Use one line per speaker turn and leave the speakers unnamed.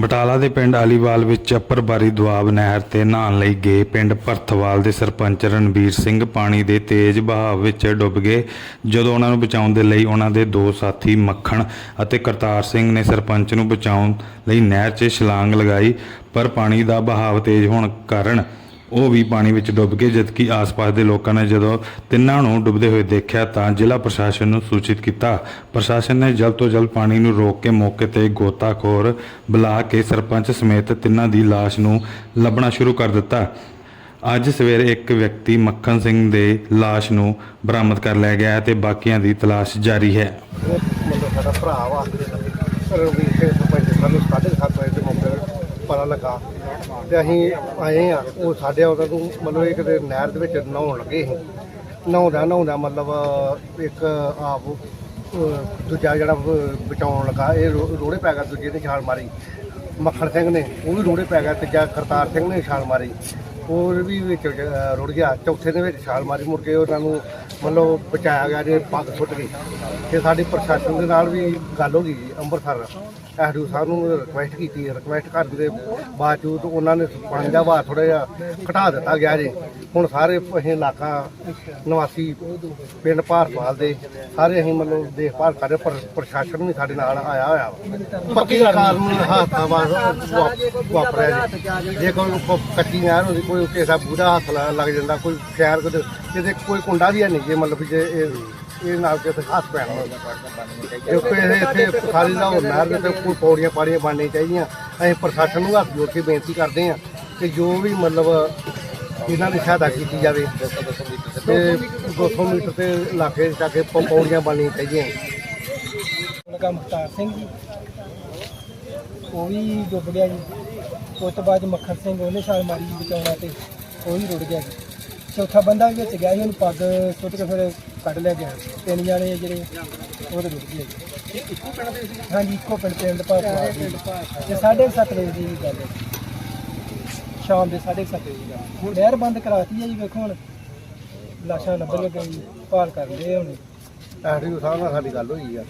ਬਟਾਲਾ ਦੇ ਪਿੰਡ ਅਲੀਵਾਲ ਵਿੱਚ ਅੱਪਰਬਾਰੀ ਦੁਆਬ ਨਹਿਰ ਤੇ ਨਹਾਉਣ ਲਈ ਗਏ ਪਿੰਡ ਭਰਥਵਾਲ ਦੇ ਸਰਪੰਚ ਰਣਬੀਰ ਸਿੰਘ ਪਾਣੀ ਦੇ ਤੇਜ਼ ਬਹਾਅ ਵਿੱਚ ਡੁੱਬ ਗਏ। ਜਦੋਂ ਉਹਨਾਂ ਨੂੰ ਬਚਾਉਣ ਦੇ ਲਈ ਉਹਨਾਂ ਦੇ ਦੋ ਸਾਥੀ ਮੱਖਣ ਅਤੇ ਕਰਤਾਰ ਸਿੰਘ ਨੇ ਸਰਪੰਚ ਨੂੰ ਬਚਾਉਣ ਲਈ ਨਹਿਰ 'ਚ ਛਲਾਂਗ ਲਗਾਈ, ਪਰ ਪਾਣੀ ਦਾ ਬਹਾਅ ਤੇਜ਼ ਹੋਣ ਕਾਰਨ ਉਹ ਵੀ ਪਾਣੀ ਵਿੱਚ ਡੁੱਬ ਗਏ, ਜਦਕਿ ਆਸ-ਪਾਸ ਦੇ ਲੋਕਾਂ ਨੇ ਜਦੋਂ ਤਿੰਨਾਂ ਨੂੰ ਡੁੱਬਦੇ ਹੋਏ ਦੇਖਿਆ ਤਾਂ ਜ਼ਿਲ੍ਹਾ ਪ੍ਰਸ਼ਾਸਨ ਨੂੰ ਸੂਚਿਤ ਕੀਤਾ। ਪ੍ਰਸ਼ਾਸਨ ਨੇ ਜਲਦ ਤੋਂ ਜਲਦ ਪਾਣੀ ਨੂੰ ਰੋਕ ਕੇ ਮੌਕੇ ਤੇ ਗੋਤਾਖੋਰ ਬੁਲਾ ਕੇ ਸਰਪੰਚ ਸਮੇਤ ਤਿੰਨਾਂ ਦੀ ਲਾਸ਼ ਨੂੰ ਲੱਭਣਾ ਸ਼ੁਰੂ ਕਰ ਦਿੱਤਾ। ਅੱਜ ਸਵੇਰੇ ਇੱਕ ਵਿਅਕਤੀ ਮੱਖਣ ਸਿੰਘ ਦੇ ਲਾਸ਼ ਨੂੰ ਬਰਾਮਦ ਕਰ ਲਿਆ ਗਿਆ ਹੈ ਤੇ ਬਾਕੀਆਂ ਦੀ ਤਲਾਸ਼ ਜਾਰੀ ਹੈ।
ਸਾਡਾ ਭਰਾ ਵਾ ਰਵੀਰ ਸਿੰਘ ਸਰਪੰਚ ਸਾਨੂੰ ਸਾਢੇ ਸੱਤ ਵਜੇ ਦੇ ਮੌਕੇ ਪਤਾ ਲੱਗਾ ਤੇ ਅਸੀਂ ਆਏ ਆ। ਉਹ ਸਾਡੇ ਉਹਨਾਂ ਨੂੰ ਮਤਲਬ ਇੱਕ ਦੇ ਨਹਿਰ ਦੇ ਵਿੱਚ ਨਹਾਉਣ ਲੱਗੇ ਸੀ। ਨਹਾਉਂਦਾ ਨਹਾਉਂਦਾ ਮਤਲਬ ਇੱਕ ਆਪ ਅਹ, ਦੂਜਾ ਜਿਹੜਾ ਬ- ਬਚਾਉਣ ਲੱਗਾ ਇਹ ਰੋ- ਰੋੜੇ ਪੈ ਗਿਆ ਦੂਜੇ ਨੇ ਛਾਲ ਮਾਰੀ। ਮੱਖਣ ਸਿੰਘ ਨੇ ਉਹ ਵੀ ਰੋੜੇ ਪੈ ਗਿਆ ਤੀਜਾ ਕਰਤਾਰ ਸਿੰਘ ਨੇ ਛਾਲ ਮਾਰੀ। ਹੋਰ ਵੀ ਵਿੱਚ ਅਹ, ਰੁੜ ਗਿਆ। ਚੌਥੇ ਦੇ ਵਿੱਚ ਛਾਲ ਮਾਰੀ ਮੁੜ ਕੇ ਉਹਨਾਂ ਨੂੰ ਮਤਲਬ ਬਚਾਇਆ ਗਿਆ ਜੇ ਪੱਗ ਫੁੱਟ ਗਈ। ਤੇ ਸਾਡੀ ਪ੍ਰਸ਼ਾਸਨ ਦੇ ਨਾਲ ਵੀ ਗੱਲ ਹੋ ਗਈ ਜੀ ਅੰਮ੍ਰਿਤਸਰ। ਐਸਡੀਓ ਸਾਹਿਬ ਨੂੰ ਰਿਕੁਐਸਟ ਕੀਤੀ ਰਿਕੁਐਸਟ ਕਰਨ ਦੇ ਬਾਵਜੂਦ ਉਹਨਾਂ ਨੇ ਪਾਣੀ ਦਾ ਵਹਾਅ ਥੋੜਾ ਜਿਹਾ ਘਟਾ ਦਿੱਤਾ ਗਿਆ ਜੀ। ਹੁਣ ਸਾਰੇ ਅਸੀਂ ਇਲਾਕਾ ਨਿਵਾਸੀ ਪਿੰਡ ਭਾਰਤਵਾਲ ਦੇ ਸਾਰੇ ਅਸੀਂ ਮਤਲਬ ਦੇਖਭਾਲ ਕਰ ਰਹੇ ਪਰ ਪ੍ਰਸ਼ਾਸਨ ਵੀ ਸਾਡੇ ਨਾਲ ਆਇਆ ਹੋਇਆ। ਪੱਕੀ ਕਾਰਨ ਹਾਦਸਾ ਵਾਪਰਿਆ ਜੀ। ਜੇ ਕੋਈ ਕੱਚੀ ਨਹਿਰ ਹੁੰਦੀ ਕੋਈ ਕਿਸੇ ਦਾ ਬੂੜਾ ਹੱਥ ਲੱਗ ਜਾਂਦਾ ਕੋਈ ਸ਼ਹਿਰ ਕਿਤੇ ਕੋਈ ਕੁੰਡਾ ਵੀ ਨਹੀਂ ਜੇ ਮਤਲਬ ਜੇ ਇਹ ਨਾਲ ਕਿਤੇ ਹੱਥ ਪੈਣਾ। ਜੋ ਕਿ ਇੱਥੇ ਸਾਰੀ ਦਾ ਉਹ ਨਹਿਰ ਦੇ ਤੇ ਕੋਈ ਪੌੜੀਆਂ ਪਾੜੀਆਂ ਬਣਨੀਆਂ ਚਾਹੀਦੀਆਂ। ਅਸੀਂ ਪ੍ਰਸ਼ਾਸਨ ਨੂੰ ਹੱਥ ਜੋੜ ਕੇ ਬੇਨਤੀ ਕਰਦੇ ਹਾਂ ਕਿ ਜੋ ਵੀ ਮਤਲਬ ਇਹਨਾਂ ਦੀ ਸਹਾਇਤਾ ਕੀਤੀ ਜਾਵੇ, ਤੇ 200 ਮੀਟਰ ਤੇ ਇਲਾਕੇ ਜਾ ਕੇ ਪ- ਪੌੜੀਆਂ ਬਣਨੀਆਂ ਚਾਹੀਦੀਆਂ।
ਉਹਨਾਂ ਮੁਖਤਾਰ ਸਿੰਘ ਜੀ। ਉਹ ਵੀ ਡੁੱਬ ਗਿਆ ਜੀ। ਉਸ ਤੋਂ ਬਾਅਦ ਮੱਖਣ ਸਿੰਘ ਉਹਨੇ ਛਾਲ ਮਾਰੀ ਬਚਾਉਣਾ ਤੇ ਉਹ ਵੀ ਰੁੜ ਗਿਆ ਜੀ। ਚੌਥਾ ਬੰਦਾ ਵੀ ਵਿੱਚ ਗਿਆ ਸੀ ਉਹਨੂੰ ਪੱਗ ਸੁੱਟ ਕੇ ਫਿਰ ਕੱਢ ਲਿਆ ਗਿਆ। ਤਿੰਨ ਜਾਣੇ ਜਿਹੜੇ ਉਹ ਤੇ ਰੁੜ ਗਏ। ਜੀ ਇੱਕੋ ਪਿੰਡ ਦੇ ਹਾਂਜੀ ਇੱਕੋ ਪਿੰਡ ਪਿੰਡ ਭਾਪਾ ਇਹ ਸਾਢੇ ਸੱਤ ਵਜੇ ਦੀ ਗੱਲ ਹੈ। ਸ਼ਾਮ ਦੇ ਸਾਢੇ ਸੱਤ ਵਜੇ ਦੀ ਗੱਲ ਹੁਣ ਨਹਿਰ ਬੰਦ ਕਰਾਤੀ ਹੈ ਜੀ ਵੇਖੋ ਹੁਣ। ਲਾਸ਼ਾਂ ਲੱਭਣ ਲੱਗੇ ਜੀ ਭਾਲ ਕਰਦੇ ਹੁਣ
ਐਸਡੀਓ ਸਾਹਿਬ ਨਾਲ ਸਾਡੀ ਗੱਲ ਹੋਈ ਆ।